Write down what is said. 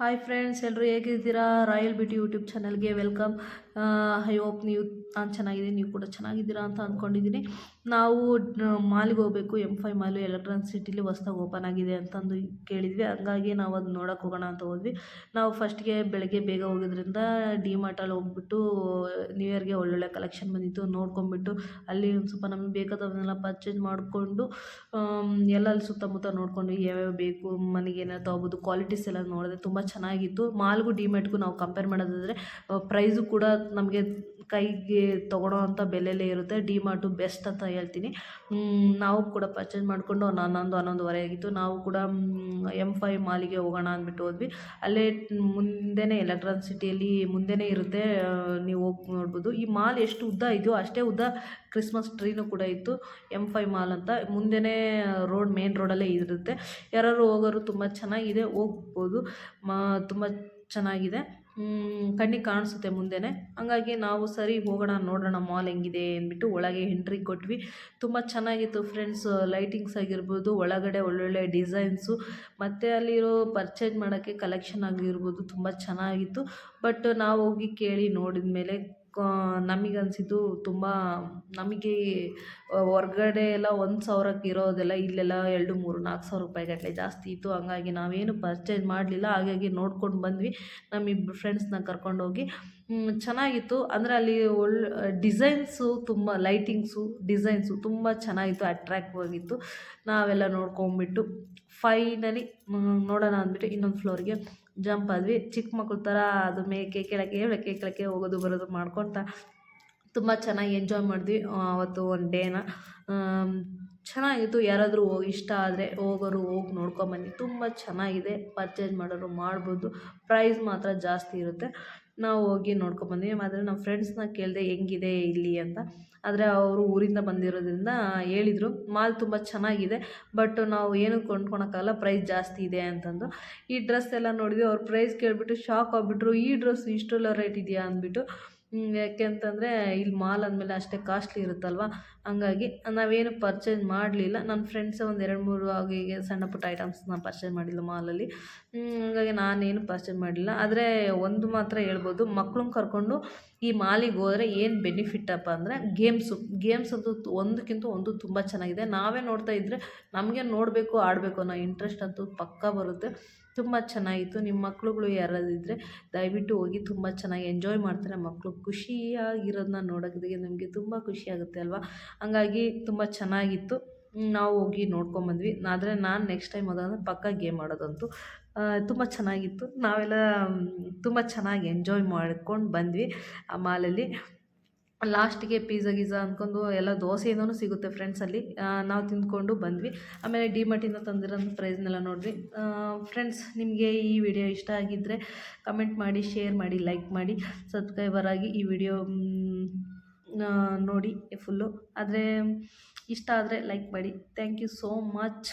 Hi friends ಎಲ್ಲರೂ ಹೇಗಿದ್ದೀರಾ? Royal beauty YouTube ಚಾನಲ್ಗೆ ವೆಲ್ಕಮ್ ಐ ಹೋಪ್ ನೀವು ನಾನು ಚೆನ್ನಾಗಿದ್ದೀನಿ, ನೀವು ಕೂಡ ಚೆನ್ನಾಗಿದ್ದೀರಾ ಅಂತ ಅಂದ್ಕೊಂಡಿದ್ದೀನಿ ನಾವು ಮಾಲಿಗೆ ಹೋಗಬೇಕು. ಎಂ ಫೈ ಮಾಲು ಎಲೆಕ್ಟ್ರಾನ್ ಸಿಟಿಲಿ ಹೊಸ್ದಾಗಿ ಓಪನ್ ಆಗಿದೆ ಅಂತಂದು ಕೇಳಿದ್ವಿ. ಹಂಗಾಗಿ ನಾವು ಅದು ನೋಡೋಕೆ ಹೋಗೋಣ ಅಂತ ಹೋದ್ವಿ. ನಾವು ಫಸ್ಟ್ಗೆ ಬೆಳಗ್ಗೆ ಬೇಗ ಹೋಗಿದ್ರಿಂದ ಡಿ ಮಾರ್ಟಲ್ಲಿ ಹೋಗ್ಬಿಟ್ಟು ನ್ಯೂ ಇಯರ್ಗೆ ಒಳ್ಳೊಳ್ಳೆ ಕಲೆಕ್ಷನ್ ಬಂದಿತ್ತು. ನೋಡ್ಕೊಂಬಿಟ್ಟು ಅಲ್ಲಿ ಒಂದು ಸ್ವಲ್ಪ ನಮಗೆ ಬೇಕಾದವನ್ನೆಲ್ಲ ಪರ್ಚೇಸ್ ಮಾಡಿಕೊಂಡು ಎಲ್ಲ ಅಲ್ಲಿ ಸುತ್ತಮುತ್ತ ನೋಡ್ಕೊಂಡ್ವಿ ಯಾವ್ಯಾವ ಬೇಕು, ಮನೆಗೆ ಏನಾದ್ರು ತೊಗೋಬೋದು ಕ್ವಾಲಿಟೀಸ್ ಎಲ್ಲ ನೋಡಿದೆ. ತುಂಬ ಚೆನ್ನಾಗಿತ್ತು. ಮಾಲ್ಗೂ ಡಿಮಾರ್ಟ್ಗೂ ನಾವು ಕಂಪೇರ್ ಮಾಡೋದಾದರೆ ಪ್ರೈಸು ಕೂಡ ನಮಗೆ ಕೈಗೆ ತೊಗೊಳೋ ಅಂಥ ಬೆಲೆಯಲ್ಲೇ ಇರುತ್ತೆ. ಡಿಮಾರ್ಟು ಬೆಸ್ಟ್ ಅಂತ ಹೇಳ್ತೀನಿ. ನಾವು ಕೂಡ ಪರ್ಚೇಸ್ ಮಾಡಿಕೊಂಡು ಹನ್ನೊಂದು, ಹನ್ನೊಂದುವರೆ ಆಗಿತ್ತು. ನಾವು ಕೂಡ ಎಂ ಫೈ ಮಾಲಿಗೆ ಹೋಗೋಣ ಅಂದ್ಬಿಟ್ಟು ಹೋದ್ವಿ. ಅಲ್ಲೇ ಮುಂದೆನೇ ಎಲೆಕ್ಟ್ರಾನ್ ಸಿಟಿಯಲ್ಲಿ ಮುಂದೆನೇ ಇರುತ್ತೆ ನೀವು ಹೋಗಿ ನೋಡ್ಬೋದು. ಈ ಮಾಲ್ ಎಷ್ಟು ಉದ್ದ ಇದೆಯೋ ಅಷ್ಟೇ ಉದ್ದ ಕ್ರಿಸ್ಮಸ್ ಟ್ರೀನೂ ಕೂಡ ಇತ್ತು. ಎಂ ಫೈ ಮಾಲ್ ಅಂತ. ಮುಂದೆನೇ, ರೋಡ್ ಮೇನ್ ರೋಡಲ್ಲೇ ಇರುತ್ತೆ. ಯಾರಾದ್ರು ಹೋಗೋರು ತುಂಬ ಚೆನ್ನಾಗಿದೆ, ಹೋಗ್ಬೋದು. ಮಾ ತುಂಬ ಚೆನ್ನಾಗಿದೆ. ಕಣ್ಣಿಗೆ ಕಾಣಿಸುತ್ತೆ ಮುಂದೆನೇ. ಹಂಗಾಗಿ ನಾವು ಸರಿ ಹೋಗೋಣ, ನೋಡೋಣ, ಮಾಲ್ ಹೆಂಗಿದೆ ಅಂದ್ಬಿಟ್ಟು ಒಳಗೆ ಎಂಟ್ರಿ ಕೊಟ್ವಿ. ತುಂಬ ಚೆನ್ನಾಗಿತ್ತು ಫ್ರೆಂಡ್ಸ್ ಲೈಟಿಂಗ್ಸ್ ಆಗಿರ್ಬೋದು, ಒಳಗಡೆ ಒಳ್ಳೊಳ್ಳೆ ಡಿಸೈನ್ಸು ಮತ್ತು ಅಲ್ಲಿರೋ ಪರ್ಚೇಸ್ ಮಾಡೋಕ್ಕೆ ಕಲೆಕ್ಷನ್ ಆಗಿರ್ಬೋದು, ತುಂಬ ಚೆನ್ನಾಗಿತ್ತು. ಬಟ್ ನಾವು ಹೋಗಿ ಕೇಳಿ ನೋಡಿದ ಮೇಲೆ ನಮಗನ್ಸಿದ್ದು ತುಂಬ, ನಮಗೆ ಹೊರ್ಗಡೆ ಎಲ್ಲ ಒಂದು ಸಾವಿರಕ್ಕೆ ಇರೋದೆಲ್ಲ ಇಲ್ಲೆಲ್ಲ ಎರಡು ಮೂರು ನಾಲ್ಕು ಸಾವಿರ ರೂಪಾಯಿಗಟ್ಟಲೆ ಜಾಸ್ತಿ ಇತ್ತು. ಹಂಗಾಗಿ ನಾವೇನು ಪರ್ಚೇಸ್ ಮಾಡಲಿಲ್ಲ. ಹಾಗಾಗಿ ನೋಡ್ಕೊಂಡು ಬಂದ್ವಿ. ನಮ್ಮಿಬ್ರು ಫ್ರೆಂಡ್ಸ್ನ ಕರ್ಕೊಂಡೋಗಿ. ಚೆನ್ನಾಗಿತ್ತು. ಅಂದರೆ ಅಲ್ಲಿ ಒಳ್ಳೆ ಡಿಸೈನ್ಸು ತುಂಬ ಲೈಟಿಂಗ್ಸು ಡಿಸೈನ್ಸು ತುಂಬ ಚೆನ್ನಾಗಿತ್ತು. ಅಟ್ರ್ಯಾಕ್ಟಿವ್ ಆಗಿತ್ತು. ನಾವೆಲ್ಲ ನೋಡ್ಕೊಂಬಿಟ್ಟು ಫೈನಲಿ ನೋಡೋಣ ಅಂದ್ಬಿಟ್ಟು ಇನ್ನೊಂದು ಫ್ಲೋರಿಗೆ ಜಂಪ್ ಆದ್ವಿ. ಚಿಕ್ಕ ಮಕ್ಳ ಥರ ಅದು ಮೇಕೆ ಕೆಳಗೆ ಮೇಕೆ ಕೆಳಗೆ ಹೋಗೋದು, ಬರೋದು ಮಾಡ್ಕೊತ ತುಂಬ ಚೆನ್ನಾಗಿ ಎಂಜಾಯ್ ಮಾಡಿದ್ವಿ ಅವತ್ತು ಒಂದು ಡೇನ ಚೆನ್ನಾಗಿತ್ತು. ಯಾರಾದರೂ ಇಷ್ಟ ಆದರೆ ಹೋಗೋರು ಹೋಗಿ ನೋಡ್ಕೊಂಬನ್ನಿ ತುಂಬ ಚೆನ್ನಾಗಿದೆ. ಪರ್ಚೇಸ್ ಮಾಡೋರು ಮಾಡ್ಬೋದು. ಪ್ರೈಸ್ ಮಾತ್ರ ಜಾಸ್ತಿ ಇರುತ್ತೆ. ನಾವು ಹೋಗಿ ನೋಡ್ಕೊಂಬಂದ್ವಿ ಆದರೆ ನಮ್ಮ ಫ್ರೆಂಡ್ಸ್ನ ಕೇಳಿದೆ, ಹೆಂಗಿದೆ, ಇಲ್ಲಿ? ಅಂತ. ಆದರೆ ಅವರು ಊರಿಂದ ಬಂದಿರೋದ್ರಿಂದ ಹೇಳಿದರು. ಮಾಲ್ ತುಂಬ ಚೆನ್ನಾಗಿದೆ ಬಟ್ ನಾವು ಏನು ಕೊಂಡ್ಕೊಳಕ್ಕಾಗಲ್ಲ ಪ್ರೈಸ್ ಜಾಸ್ತಿ ಇದೆ ಅಂತಂದು. ಈ ಡ್ರೆಸ್ ಎಲ್ಲ ನೋಡಿದ್ವಿ. ಅವ್ರ ಪ್ರೈಸ್ ಕೇಳಿಬಿಟ್ಟು ಶಾಕ್ ಆಗಿಬಿಟ್ರು. ಈ ಡ್ರೆಸ್ ಇಷ್ಟೆಲ್ಲ ರೇಟ್ ಇದೆಯಾ? ಅಂದ್ಬಿಟ್ಟು. ಯಾಕೆ ಅಂತಂದರೆ, ಇಲ್ಲಿ ಮಾಲ್ ಅಂದಮೇಲೆ ಅಷ್ಟೇ ಕಾಸ್ಟ್ಲಿ ಇರುತ್ತಲ್ವ? ಹಂಗಾಗಿ ನಾವೇನು ಪರ್ಚೇಸ್ ಮಾಡಲಿಲ್ಲ. ನನ್ನ ಫ್ರೆಂಡ್ಸ್ ಒಂದು ಎರಡು ಮೂರು ಆಗಿ ಸಣ್ಣ ಪುಟ್ಟ ಐಟಮ್ಸ್ನ ಪರ್ಚೇಸ್ ಮಾಡಿಲ್ಲ ಮಾಲಲ್ಲಿ. ಹಂಗಾಗಿ ನಾನೇನು ಪರ್ಚೇಸ್ ಮಾಡಲಿಲ್ಲ ಆದರೆ ಒಂದು ಮಾತ್ರ ಹೇಳ್ಬೋದು, ಮಕ್ಳನ್ನ ಕರ್ಕೊಂಡು ಈ ಮಾಲಿಗೆ ಹೋದರೆ ಏನು ಬೆನಿಫಿಟ್ಟಪ್ಪ ಅಂದರೆ ಗೇಮ್ಸು ಗೇಮ್ಸ್ ಅಂತೂ ಒಂದಕ್ಕಿಂತ ಒಂದು ತುಂಬ ಚೆನ್ನಾಗಿದೆ. ನಾವೇ ನೋಡ್ತಾ ಇದ್ದರೆ ನಮಗೆ ನೋಡಬೇಕು, ಆಡಬೇಕು ಅನ್ನೋ ಇಂಟ್ರೆಸ್ಟ್ ಅಂತೂ ಪಕ್ಕಾ ಬರುತ್ತೆ. ತುಂಬ ಚೆನ್ನಾಗಿತ್ತು. ನಿಮ್ಮ ಮಕ್ಳುಗಳು ಯಾರಾದಿದ್ದರೆ ದಯವಿಟ್ಟು ಹೋಗಿ ತುಂಬ ಚೆನ್ನಾಗಿ ಎಂಜಾಯ್ ಮಾಡ್ತಾರೆ. ಮಕ್ಕಳು ಖುಷಿಯಾಗಿರೋದನ್ನ ನೋಡೋದಕ್ಕೆ ನಮಗೆ ತುಂಬ ಖುಷಿಯಾಗುತ್ತೆ ಅಲ್ವಾ? ಹಂಗಾಗಿ ತುಂಬ ಚೆನ್ನಾಗಿತ್ತು. ನಾವು ಹೋಗಿ ನೋಡ್ಕೊಂಬಂದ್ವಿ ಆದರೆ ನಾನು ನೆಕ್ಸ್ಟ್ ಟೈಮ್ ಹೋದಾಗ ಪಕ್ಕ ಗೇಮ್ ಆಡೋದಂತೂ ತುಂಬ ಚೆನ್ನಾಗಿತ್ತು. ನಾವೆಲ್ಲ ತುಂಬ ಚೆನ್ನಾಗಿ ಎಂಜಾಯ್ ಮಾಡ್ಕೊಂಡು ಬಂದ್ವಿ ಆ ಮಾಲಲ್ಲಿ ಲಾಸ್ಟಿಗೆ ಪಿಝಾ ಗಿಝಾ ಅಂದ್ಕೊಂಡು ಎಲ್ಲ ದೋಸೆಯಿಂದನೂ ಸಿಗುತ್ತೆ ಫ್ರೆಂಡ್ಸಲ್ಲಿ ನಾವು ತಿಂದ್ಕೊಂಡು ಬಂದ್ವಿ. ಆಮೇಲೆ ಡಿ ಮಾರ್ಟಿಂದ ತಂದಿರೋಂಥ ಪ್ರೈಸ್ನೆಲ್ಲ ನೋಡಿದ್ವಿ. ಫ್ರೆಂಡ್ಸ್ ನಿಮಗೆ ಈ ವಿಡಿಯೋ ಇಷ್ಟ ಆಗಿದ್ದರೆ ಕಮೆಂಟ್ ಮಾಡಿ ಶೇರ್ ಮಾಡಿ ಲೈಕ್ ಮಾಡಿ ಸಬ್ಸ್ಕ್ರೈಬರ್ ಆಗಿ ಈ ವಿಡಿಯೋ ನೋಡಿ ಫುಲ್ಲು ಆದರೆ ಇಷ್ಟ ಆದರೆ ಲೈಕ್ ಮಾಡಿ. Thank you so much